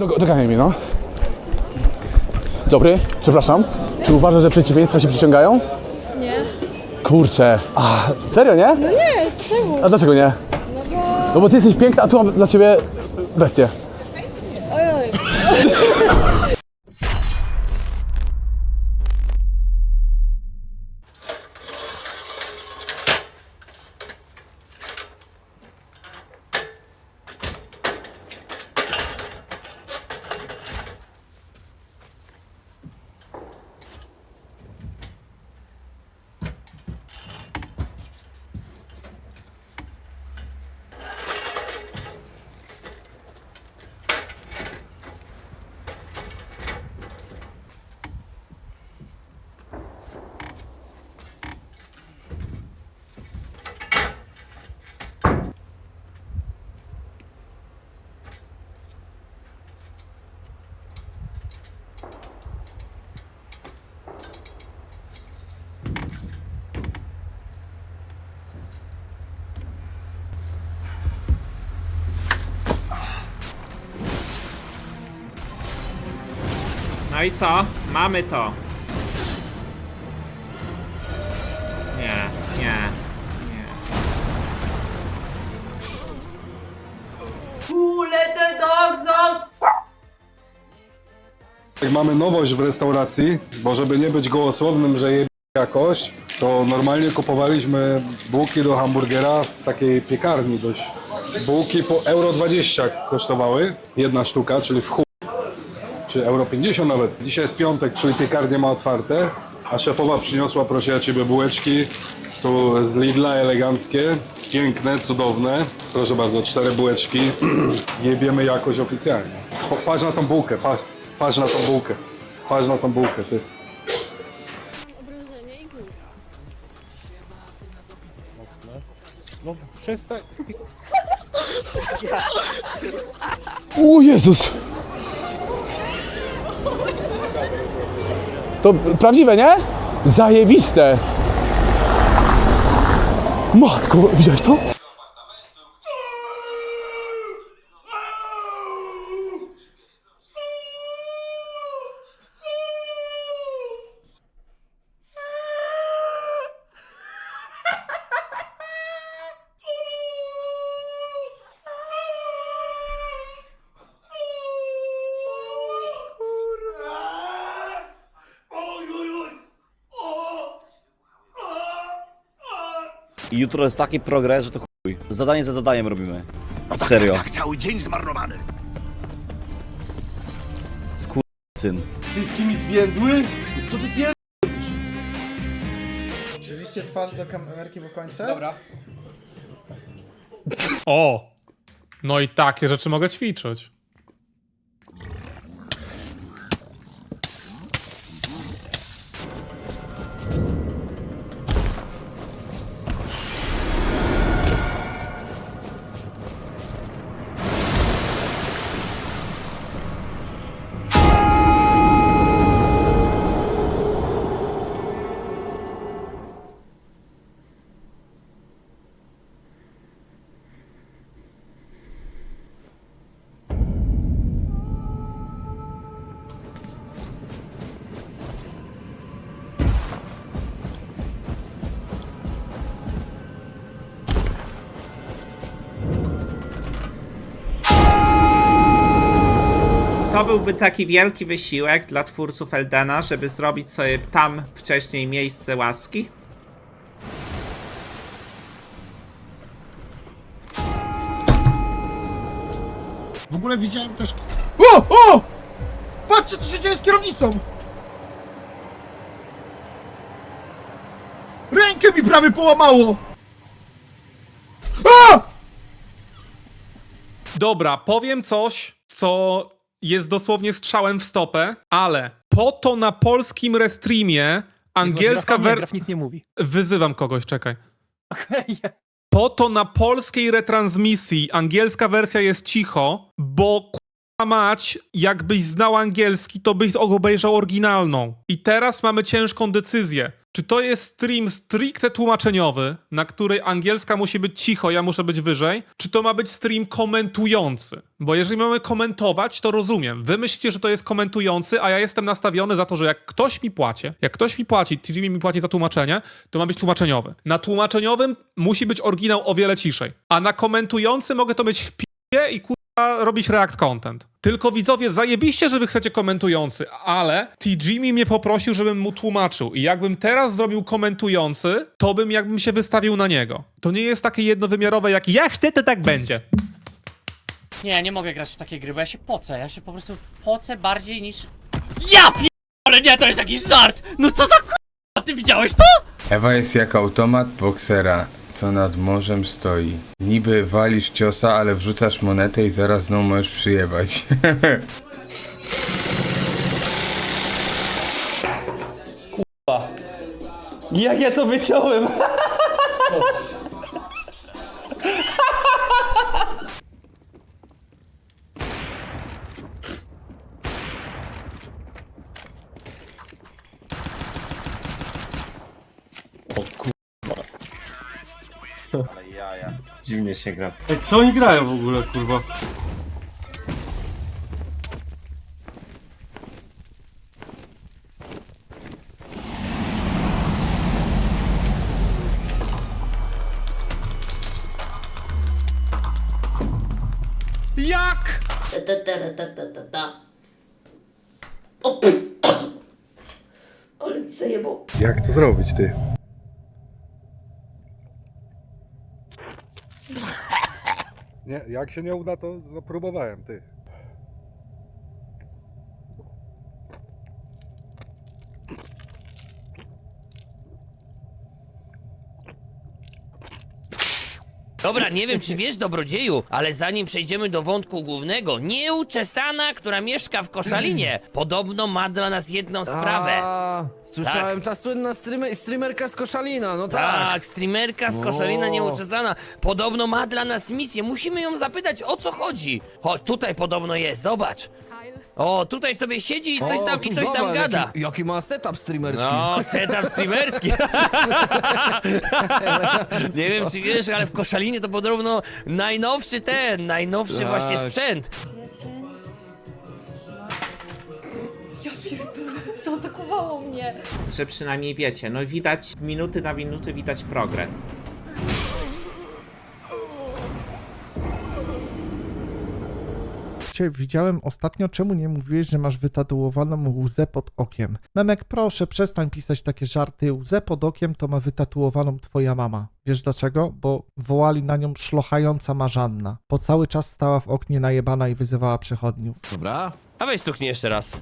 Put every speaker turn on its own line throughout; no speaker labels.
Do, doganiaj mnie, no. Dobry, przepraszam. Czy uważasz, że przeciwieństwa się przyciągają?
Nie.
Kurczę. A, serio, nie?
No nie, czemu?
A dlaczego nie?
No bo...
No bo ty jesteś piękna, a tu mam dla ciebie bestię.
No i co? Mamy to. Nie, nie, nie.
Jak mamy nowość w restauracji, bo żeby nie być gołosłownym, że je jakość, to normalnie kupowaliśmy bułki do hamburgera w takiej piekarni dość. Bułki po euro 20 kosztowały, jedna sztuka, czyli w chuj, czy euro 50 nawet. Dzisiaj jest piątek, czyli piekarnia ma otwarte, a szefowa przyniosła, proszę ja ciebie, bułeczki, tu z Lidla eleganckie, piękne, cudowne. Proszę bardzo, cztery bułeczki, jebiemy jakość oficjalnie. Patrz na tą bułkę, patrz, patrz na tą bułkę, patrz na tą bułkę, ty.
Obrażenie i góra.
O Jezus! To prawdziwe, nie? Zajebiste! Matko, widziałeś to?
I jutro jest taki progres, że to chuj. Zadanie za zadaniem robimy. Serio.
Tak, cały dzień zmarnowany.
Syn.
Oczywiście twarz do kamerki, bo kończę.
O! No i takie rzeczy mogę ćwiczyć.
To byłby taki wielki wysiłek dla twórców Eldena, żeby zrobić sobie tam wcześniej miejsce łaski?
W ogóle widziałem też... O! O! Patrzcie, co się dzieje z kierownicą! Rękę mi prawie połamało! A!
Dobra, powiem coś, co jest dosłownie strzałem w stopę, ale po to na polskim restreamie angielska wersja...
graf nic nie mówi.
Wyzywam kogoś, czekaj.
Okej.
Po to na polskiej retransmisji angielska wersja jest cicho, bo k***a mać, jakbyś znał angielski, to byś obejrzał oryginalną. I teraz mamy ciężką decyzję. Czy to jest stream stricte tłumaczeniowy, na której angielska musi być cicho, ja muszę być wyżej? Czy to ma być stream komentujący? Bo jeżeli mamy komentować, to rozumiem. Wy myślicie, że to jest komentujący, a ja jestem nastawiony za to, że jak ktoś mi płaci, jak ktoś mi płaci, TGV mi płaci za tłumaczenie, to ma być tłumaczeniowy. Na tłumaczeniowym musi być oryginał o wiele ciszej. A na komentujący mogę to być w i kurwa robić react content. Tylko widzowie, zajebiście, że wy chcecie komentujący, ale TG mi mnie poprosił, żebym mu tłumaczył. I jakbym teraz zrobił komentujący, to bym jakbym się wystawił na niego. To nie jest takie jednowymiarowe jak ja chcę, to tak będzie.
Nie, nie mogę grać w takie gry, bo ja się pocę. Ja się po prostu pocę bardziej niż... Ja ale nie, to jest jakiś żart! No co za k***a, ty widziałeś to?
Ewa jest jak automat boksera, co nad morzem stoi. Niby walisz ciosa, ale wrzucasz monetę i zaraz znowu możesz przyjebać.
Jak ja to wyciąłem?
Dziwnie się gra.
Co oni grają w ogóle, kurwa?
Jak?
Jak to zrobić, ty? Nie, jak się nie uda, to no, próbowałem, ty.
Dobra, nie wiem czy wiesz, dobrodzieju, ale zanim przejdziemy do wątku głównego, nieuczesana, która mieszka w Koszalinie, podobno ma dla nas jedną sprawę.
słyszałem, ta słynna streamer, streamerka z Koszalina, no tak.
Tak, streamerka z Koszalina nieuczesana. Podobno ma dla nas misję. Musimy ją zapytać, o co chodzi. Chodź, tutaj podobno jest, zobacz. O, tutaj sobie siedzi i coś
O,
tam, i coś tam gada.
Jaki, jaki ma setup streamerski.
No, setup streamerski. Nie wiem, czy wiesz, ale w Koszalinie to podobno najnowszy ten, najnowszy właśnie sprzęt.
Zaatakowało mnie.
Że przynajmniej wiecie, no widać minuty na minuty widać progres.
Cię widziałem ostatnio, czemu nie mówiłeś, że masz wytatuowaną łzę pod okiem? Memek, proszę, przestań pisać takie żarty. Łzę pod okiem to ma wytatuowaną twoja mama. Wiesz dlaczego? Bo wołali na nią szlochająca Marzanna. Bo cały czas stała w oknie najebana i wyzywała przechodniów.
Dobra,
A weź stuknij jeszcze raz.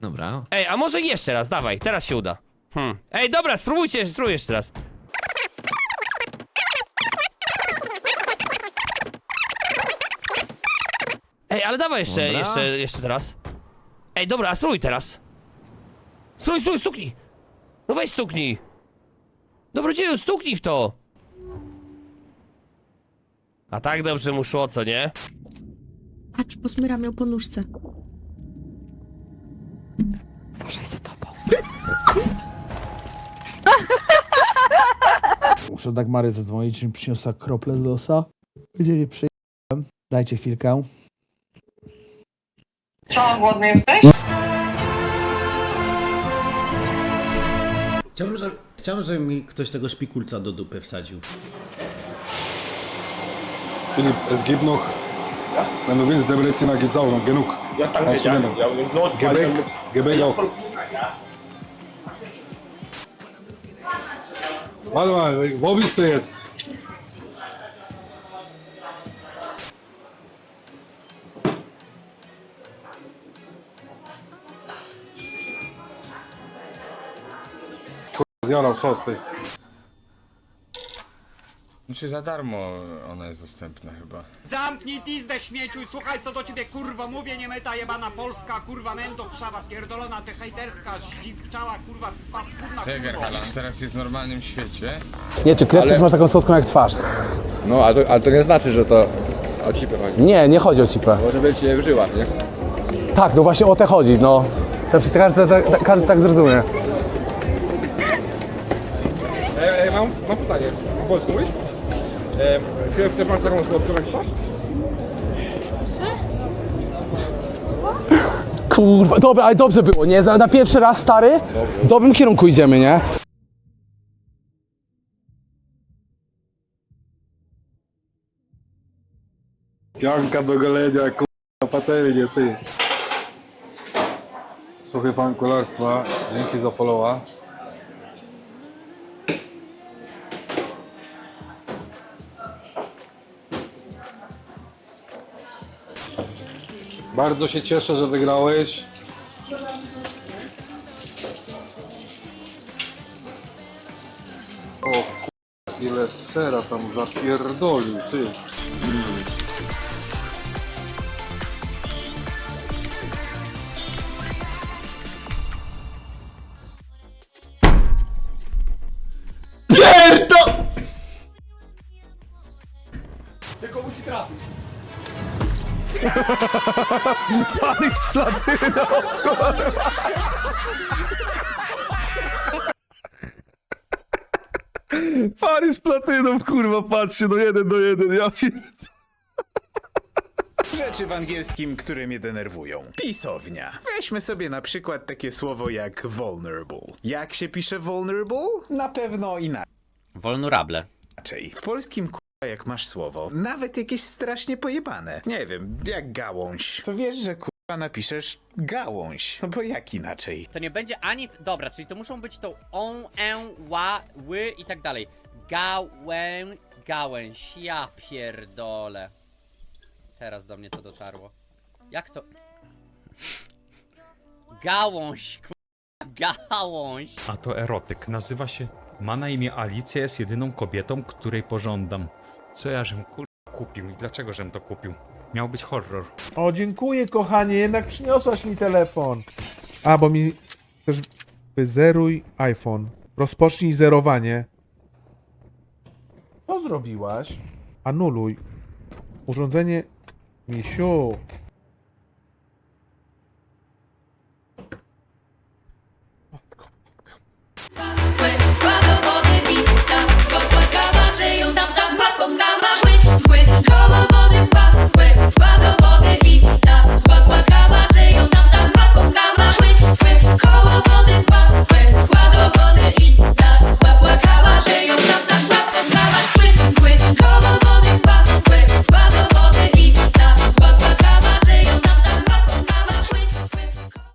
dobra.
Ej, a może jeszcze raz, dawaj, teraz się uda. Hmm. Ej, dobra, spróbujcie, spróbuj jeszcze raz. Ej, ale dawaj jeszcze,
Dobra.
jeszcze, jeszcze teraz. Ej, dobra, a spróbuj teraz. Spróbuj, spróbuj, stuknij. No weź stuknij. Dobrodzieju, stuknij w to. A tak dobrze mu szło, co nie?
Patrz, posmyram ją po nóżce.
Muszę Dagmary zadzwonić, czy mi przyniosła krople do nosa. Gdzie nie przyjechałem. Dajcie chwilkę.
Co, głodny jesteś?
Chciałbym, żeby, chciałbym, żeby mi ktoś tego szpikulca do dupy wsadził.
Filip, es gibt noch, wenn du willst, Debrecen gibt's auch noch genug. Kannst du nehmen. Gebäck, Gebäck auch. Warte mal, wo bist du jetzt? Zjarał sos, ty.
Znaczy za darmo ona jest dostępna chyba.
Zamknij pizdę śmieciu i słuchaj co do ciebie kurwa mówię, nie meta jebana polska, kurwa mendo przawa pierdolona, ty hejterska, zdziwczała, kurwa paskudna
Teger Halan teraz jest w normalnym świecie.
Nie, czy krew też masz taką słodką jak twarz?
No, ale to, ale to nie znaczy, że to o cipę chodzi.
Nie, nie chodzi o cipę.
Może być nie wżyła, nie?
Tak, no właśnie o te chodzi, no. To każdy, każdy, każdy tak zrozumie.
Po polsku mówisz? E, krew też masz taką słodką jak twarz?
Kurwa, dobra, ale dobrze było, nie? Za- Na pierwszy raz, stary, w dobrym kierunku idziemy, nie?
Pianka do golenia, kurwa, patelnie, ty. Słuchaj fan kolarstwa, dzięki za followa. Bardzo się cieszę, że wygrałeś. O ile sera tam zapierdolił, ty.
Pary z platyną, kurwa, patrzcie, no jeden do jeden, ja
Rzeczy w angielskim, które mnie denerwują. Pisownia. Weźmy sobie na przykład takie słowo jak vulnerable. Jak się pisze vulnerable? Na pewno
Vulnerable.
inaczej. W polskim jak masz słowo, nawet jakieś strasznie pojebane. Nie wiem, jak gałąź. To wiesz, że k***a napiszesz gałąź. No bo jak inaczej?
To nie będzie ani... w- Dobra, czyli to muszą być to on, en, ła, ły i tak dalej. Gałę, gałęź. Ja pierdolę. Teraz do mnie to dotarło. Jak to... Gałąź, k***a, gałąź.
A to erotyk. Nazywa się... Ma na imię Alicja, jest jedyną kobietą, której pożądam. Co ja żem kur... kupił i dlaczego żem to kupił? Miał być horror.
O, dziękuję, kochanie, jednak przyniosłaś mi telefon. A, bo mi też wyzeruj iPhone. Rozpocznij zerowanie. Co zrobiłaś? Anuluj. Urządzenie... Misiu,